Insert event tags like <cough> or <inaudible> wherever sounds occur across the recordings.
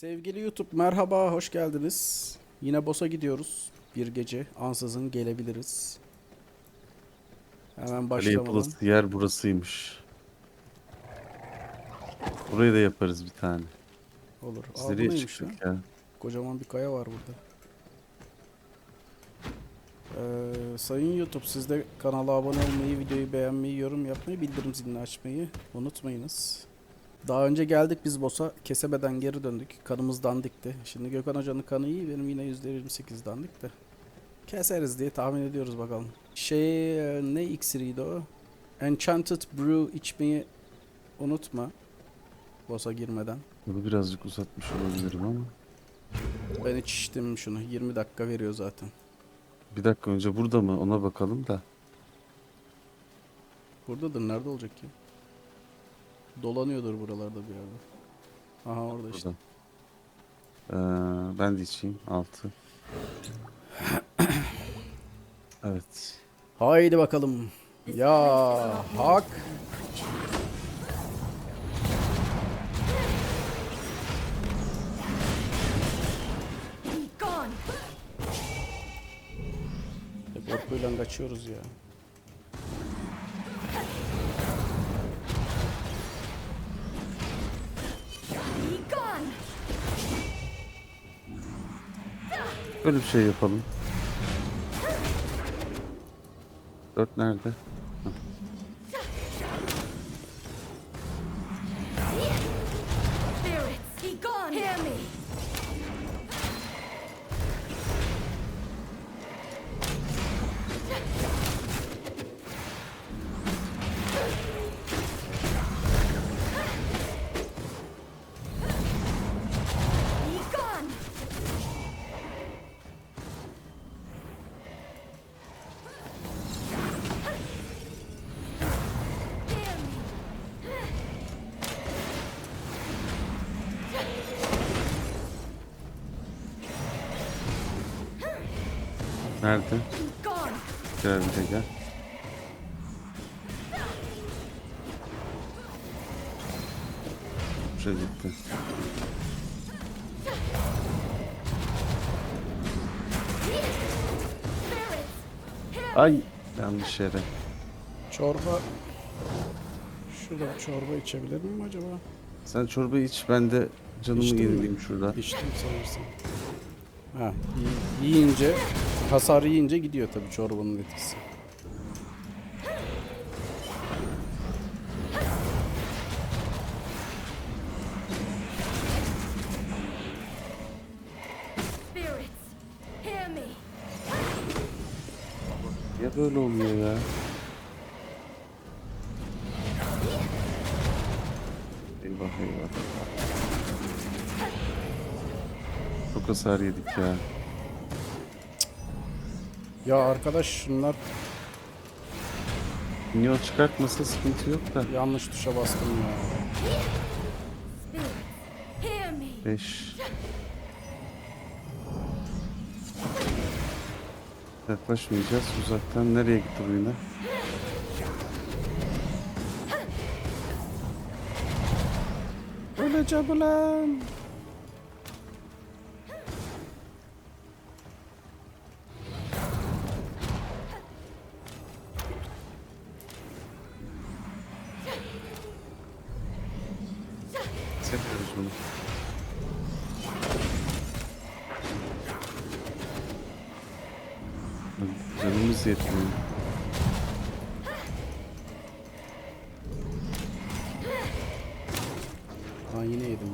Sevgili YouTube merhaba, hoş geldiniz. Yine boss'a gidiyoruz. Bir gece ansızın gelebiliriz. Hemen Kale başlayalım. yapılası yer burasıymış. Burayı da yaparız bir tane. Olur. Biz Aa, bu nereye neymiş lan? çıktık ya? Kocaman bir kaya var burada. Ee, sayın YouTube siz de kanala abone olmayı, videoyu beğenmeyi, yorum yapmayı, bildirim zilini açmayı unutmayınız. Daha önce geldik biz boss'a. Kesebeden geri döndük. Kanımız dandikti. Şimdi Gökhan Hoca'nın kanı iyi. Benim yine %28 dandik de. Keseriz diye tahmin ediyoruz bakalım. Şey e, ne iksiriydi o? Enchanted Brew içmeyi unutma. Boss'a girmeden. Bunu birazcık uzatmış olabilirim ama. Ben hiç içtim şunu. 20 dakika veriyor zaten. Bir dakika önce burada mı? Ona bakalım da. Buradadır. Nerede olacak ki? Dolanıyordur buralarda bir yerde. Aha orada işte. Burada. Ee, ben de içeyim. Altı. <coughs> Evet. Haydi bakalım. Ya hak. Hep korkuyla kaçıyoruz ya. Böyle bir şey yapalım. Dört nerede? Nerede? Gel bir gel. Şuraya gitti. Ay yanlış yere. Çorba. Şurada çorba içebilir miyim acaba? Sen çorba iç ben de canımı yenileyim şurada. İçtim sanırsam. Ha, yi- yiyince, hasar yiyince gidiyor tabii çorbanın etkisi. Ya böyle oluyor ya. Eyvah eyvah. Çok hasar yedik ya. Ya arkadaş şunlar Minyon çıkartmasa sıkıntı yok da. yanlış tuşa bastım ya. Spirits, hear me! 5 Yaklaşmayacağız. Uzaktan nereye gitti bu yine? Öleceğim ulan. Seviyoruz bunu. Canımız yetmiyor. Ha yine yedim.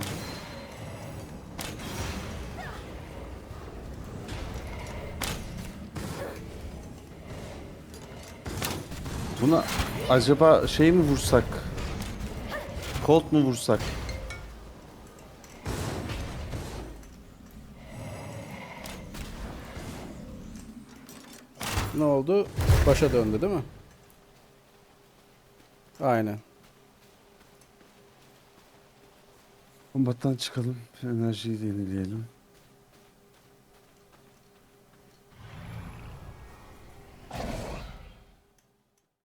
Buna acaba şey mi vursak? Colt mu vursak? Ne oldu? Başa döndü değil mi? Aynen. Kombattan çıkalım. Enerjiyi yenileyelim.